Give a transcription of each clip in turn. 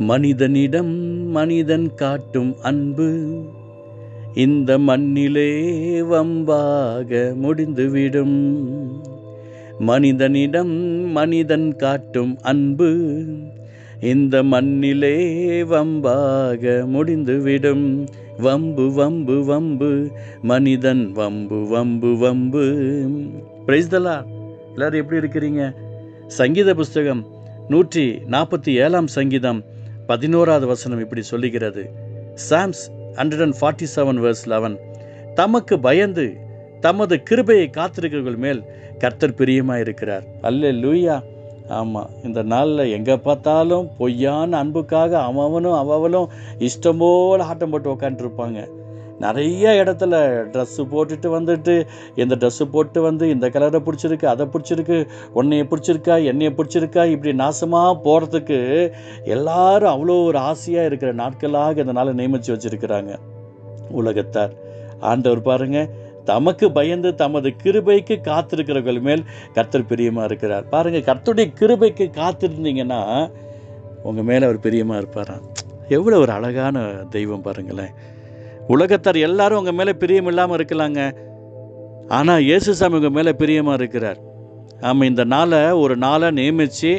மனிதனிடம் மனிதன் காட்டும் அன்பு. இந்த மண்ணிலே வம்பாக முடிந்துவிடும். மனிதனிடம் மனிதன் காட்டும் அன்பு. இந்த மண்ணிலே வம்பாக முடிந்துவிடும். வம்பு வம்பு வம்பு மனிதன் வம்பு வம்பு வம்பு. பிரைஸ்தலா எல்லாரும் எப்படி இருக்கிறீங்க? சங்கீத புஸ்தகம் நூற்றி நாற்பத்தி ஏழாம் சங்கீதம். பதினோராவது வசனம் இப்படி சொல்லுகிறது. Psalms hundred and forty seven verse eleven தமக்கு பயந்து தமது கிருபையை காத்திருக்கிறவர்கள் மேல் கர்த்தர் பிரியமாக இருக்கிறார். அல்ல லூயா ஆமாம் இந்த நாளில் எங்கே பார்த்தாலும் பொய்யான அன்புக்காக அவனும் அவளும் இஷ்டம் போல் ஆட்டம் போட்டு உக்காந்துருப்பாங்க. நிறைய இடத்துல ட்ரெஸ்ஸு போட்டுட்டு வந்துட்டு இந்த ட்ரெஸ்ஸு போட்டு வந்து இந்த கலரை பிடிச்சிருக்கு அதை பிடிச்சிருக்கு உன்னைய பிடிச்சிருக்கா என்னைய பிடிச்சிருக்கா இப்படி நாசமாக போகிறதுக்கு எல்லாரும் அவ்வளோ ஒரு ஆசையாக இருக்கிற நாட்களாக நாளை நியமித்து வச்சுருக்கிறாங்க. உலகத்தார். ஆண்டவர் பாருங்க தமக்கு பயந்து தமது கிருபைக்கு காத்திருக்கிறவர்கள் மேல் கர்த்தர் பிரியமாக இருக்கிறார். பாருங்க கர்த்தருடைய கிருபைக்கு காத்திருந்தீங்கன்னா உங்கள் மேலே அவர் பிரியமாக இருப்பாராம். எவ்வளோ ஒரு அழகான தெய்வம் பாருங்களேன். உலகத்தார் எல்லாரும் உங்கள் மேலே பிரியம் இல்லாமல் இருக்கலாங்க. ஆனால் இயேசுசாமி உங்கள் மேலே பிரியமாக இருக்கிறார். ஆமாம் இந்த நாளை ஒரு நாளை நியமித்து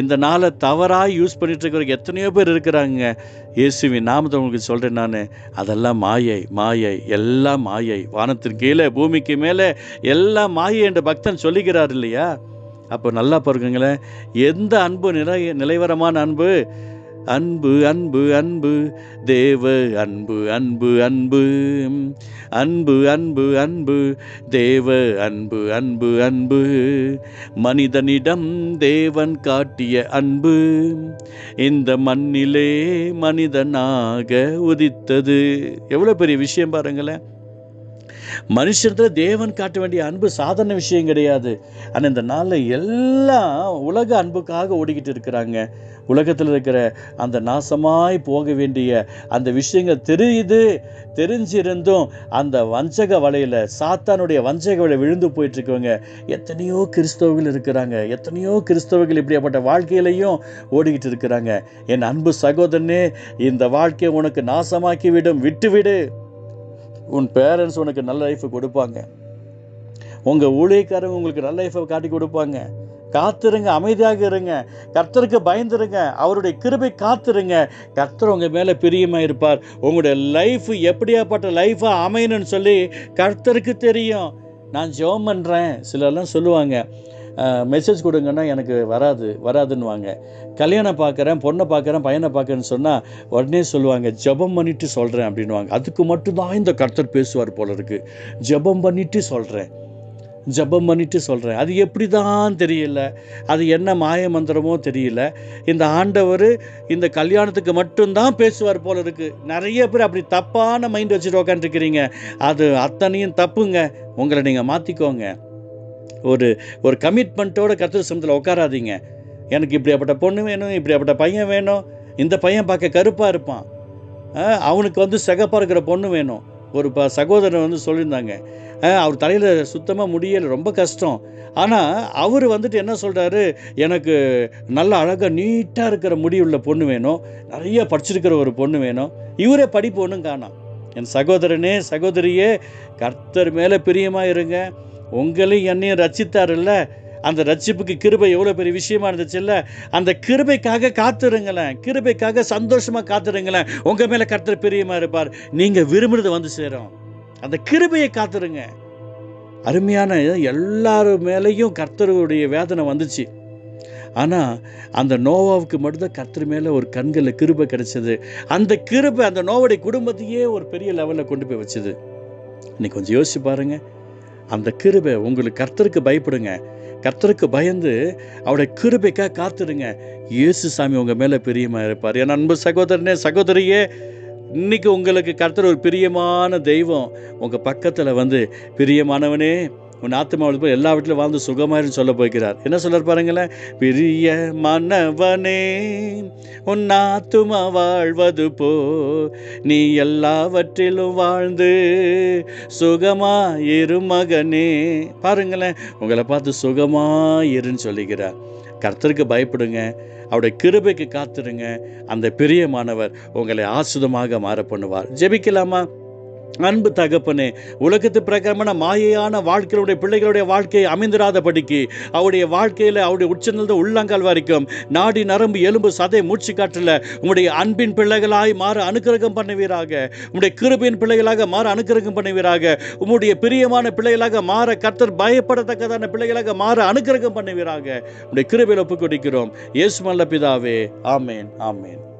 இந்த நாளை தவறாக யூஸ் பண்ணிட்டு எத்தனையோ பேர் இருக்கிறாங்க. இயேசுவின் நாமத்தை உங்களுக்கு சொல்கிறேன் நான். அதெல்லாம் மாயை மாயை எல்லாம் மாயை. வானத்திற்கு கீழே பூமிக்கு மேலே எல்லாம் மாயை என்று பக்தன் சொல்லிக்கிறார் இல்லையா? அப்போ நல்லா பாருங்களேன் எந்த அன்பு நிலை நிலைவரமான அன்பு? அன்பு அன்பு அன்பு. தேவ அன்பு அன்பு அன்பு. அன்பு அன்பு அன்பு. தேவ அன்பு அன்பு அன்பு. மனிதனிடம் தேவன் காட்டிய அன்பு. இந்த மண்ணிலே மனிதனாக உதித்தது. எவ்வளோ பெரிய விஷயம் பாருங்களேன். மனுஷத்தில் தேவன் காட்ட வேண்டிய அன்பு சாதாரண விஷயம் கிடையாது. ஆனால் இந்த நாளில் எல்லாம் உலக அன்புக்காக ஓடிக்கிட்டு இருக்கிறாங்க. உலகத்தில் இருக்கிற அந்த நாசமாய் போக வேண்டிய அந்த விஷயங்கள் தெரியுது. தெரிஞ்சிருந்தும் அந்த வஞ்சக வலையில் சாத்தானுடைய வஞ்சக வலை விழுந்து போயிட்டுருக்கவங்க எத்தனையோ கிறிஸ்தவர்கள் இருக்கிறாங்க. எத்தனையோ கிறிஸ்தவர்கள் இப்படியாப்பட்ட வாழ்க்கையிலையும் ஓடிக்கிட்டு இருக்கிறாங்க. என் அன்பு சகோதரனே இந்த வாழ்க்கையை உனக்கு நாசமாக்கி விடும் விட்டுவிடு. உன் பேரண்ட்ஸ் உனக்கு நல்ல லைஃப் கொடுப்பாங்க. உங்கள் ஊழியக்காரங்க உங்களுக்கு நல்ல லைஃப்பை காட்டி கொடுப்பாங்க. காத்துருங்க அமைதியாக இருங்க. கர்த்தருக்கு பயந்துருங்க. அவருடைய கிருபை காத்துருங்க. கர்த்தர் உங்கள் மேலே பிரியமாக இருப்பார். உங்களுடைய லைஃப் எப்படியாப்பட்ட லைஃபாக அமையணும்னு சொல்லி கர்த்தருக்கு தெரியும். நான் ஜெபம் பண்ணுறேன் சிலர்லாம் சொல்லுவாங்க மெசேஜ் கொடுங்கன்னா எனக்கு வராது வராதுன்னுவாங்க. கல்யாணம் பார்க்குறேன் பொண்ணை பார்க்குறேன் பையனை பார்க்குறேன்னு சொன்னால் உடனே சொல்லுவாங்க ஜெபம் பண்ணிட்டு சொல்கிறேன் அப்படின்வாங்க அதுக்கு மட்டும்தான் இந்த கர்த்தர் பேசுவார் போல இருக்குது ஜெபம் பண்ணிட்டு சொல்கிறேன் ஜெபம் பண்ணிட்டு சொல்கிறேன் அது எப்படி தான் தெரியல. அது என்ன மாய மந்திரமோ தெரியல. இந்த ஆண்டவர் இந்த கல்யாணத்துக்கு மட்டும்தான் பேசுவார் போல இருக்குது நிறைய பேர் அப்படி தப்பான மைண்ட் வச்சுட்டு உக்காந்துருக்கிறீங்க அது அத்தனையும் தப்புங்க. உங்களை நீங்கள் மாற்றிக்கோங்க ஒரு ஒரு கமிட்மெண்ட்டோட கத்திர சமத்தில் உட்காராதீங்க. எனக்கு இப்படியாப்பட்ட பொண்ணு வேணும் இப்படியாப்பட்ட பையன் வேணும். இந்த பையன் பார்க்க கருப்பாக இருப்பான். அவனுக்கு வந்து சிகப்பாக இருக்கிற பொண்ணு வேணும். ஒரு ப சகோதரன் வந்து சொல்லியிருந்தாங்க. அவர் தலையில் சுத்தமாக முடியலை ரொம்ப கஷ்டம். ஆனால் அவர் வந்துட்டு என்ன சொல்கிறாரு எனக்கு நல்ல அழகாக நீட்டாக இருக்கிற முடிவுள்ள பொண்ணு வேணும். நிறைய படிச்சிருக்கிற ஒரு பொண்ணு வேணும். இவரே படிப்பு ஒன்றும் காணாம். என் சகோதரனே சகோதரியே கர்த்தர் மேலே பிரியமாக இருங்க. உங்களையும் என்னையும் ரச்சித்தாருல்ல அந்த ரட்சிப்புக்கு கிருபை எவ்வளோ பெரிய விஷயமா இருந்துச்சுல்ல அந்த கிருபைக்காக காத்துருங்களேன். கிருபைக்காக சந்தோஷமாக காத்துருங்களேன். உங்கள் மேலே கர்த்தர் பிரியமாக இருப்பார். நீங்கள் விரும்புறது வந்து சேரும். அந்த கிருபையை காத்துருங்க. அருமையான எல்லார் மேலேயும் கர்த்தருடைய வேதனை வந்துச்சு. ஆனால் அந்த நோவாவுக்கு மட்டும்தான் கர்த்தர் மேலே ஒரு கண்களில் கிருபை கிடைச்சது. அந்த கிருபை அந்த நோவுடைய குடும்பத்தையே ஒரு பெரிய லெவலில் கொண்டு போய் வச்சுது. இன்னைக்கு கொஞ்சம் யோசிச்சு பாருங்கள் அந்த கிருபை உங்களுக்கு கர்த்தருக்கு பயப்படுங்க. கர்த்தருக்கு பயந்து அவருடைய கிருபைக்காக காத்துடுங்க. இயேசு சாமி உங்கள் மேலே பிரியமாக இருப்பார். என் அன்பு சகோதரனே சகோதரியே இன்னைக்கு உங்களுக்கு கர்த்தர் ஒரு பிரியமான தெய்வம். உங்கள் பக்கத்தில் வந்து பிரியமானவனே உன் ஆத்மாவில் போய் எல்லா வீட்டிலும் வாழ்ந்து சுகமாயிரும் சொல்ல போய்க்கிறார் என்ன சொல்கிறார் பாருங்களேன்? பிரிய மன்னவனே உன் ஆத்துமா வாழ்வது போ நீ எல்லாவற்றிலும் வாழ்ந்து சுகமாயிரு மகனே. பாருங்களேன் உங்களை பார்த்து சுகமாயிருன்னு சொல்லிக்கிறார் கர்த்தருக்கு பயப்படுங்க அவருடைய கிருபைக்கு காத்துருங்க. அந்த பிரியமானவர் உங்களை ஆசுதமாக மாற பண்ணுவார். ஜெபிக்கலாமா? அன்பு தகப்பனே உலகத்து பிரகாரமான மாயையான வாழ்க்கையுடைய பிள்ளைகளுடைய வாழ்க்கையை அமைந்திராதபடிக்கு அவருடைய வாழ்க்கையில் அவருடைய உச்சநிலை உள்ளங்கால் வரைக்கும் நாடி நரம்பு எலும்பு சதை மூச்சு காற்றில் உங்களுடைய அன்பின் பிள்ளைகளாய் மாற அனுக்கிரகம் பண்ணுவீராக. உங்களுடைய கிருபின் பிள்ளைகளாக மாற அனுக்கிரகம் பண்ணுவீராக. உங்களுடைய பிரியமான பிள்ளைகளாக மாற கர்த்தர் பயப்படத்தக்கதான பிள்ளைகளாக மாற அனுக்கிரகம் பண்ணுவீராக. உங்களுடைய கிருபையில் ஒப்புக் கொடுக்கிறோம் இயேசு மல்ல பிதாவே. ஆமேன் ஆமேன்.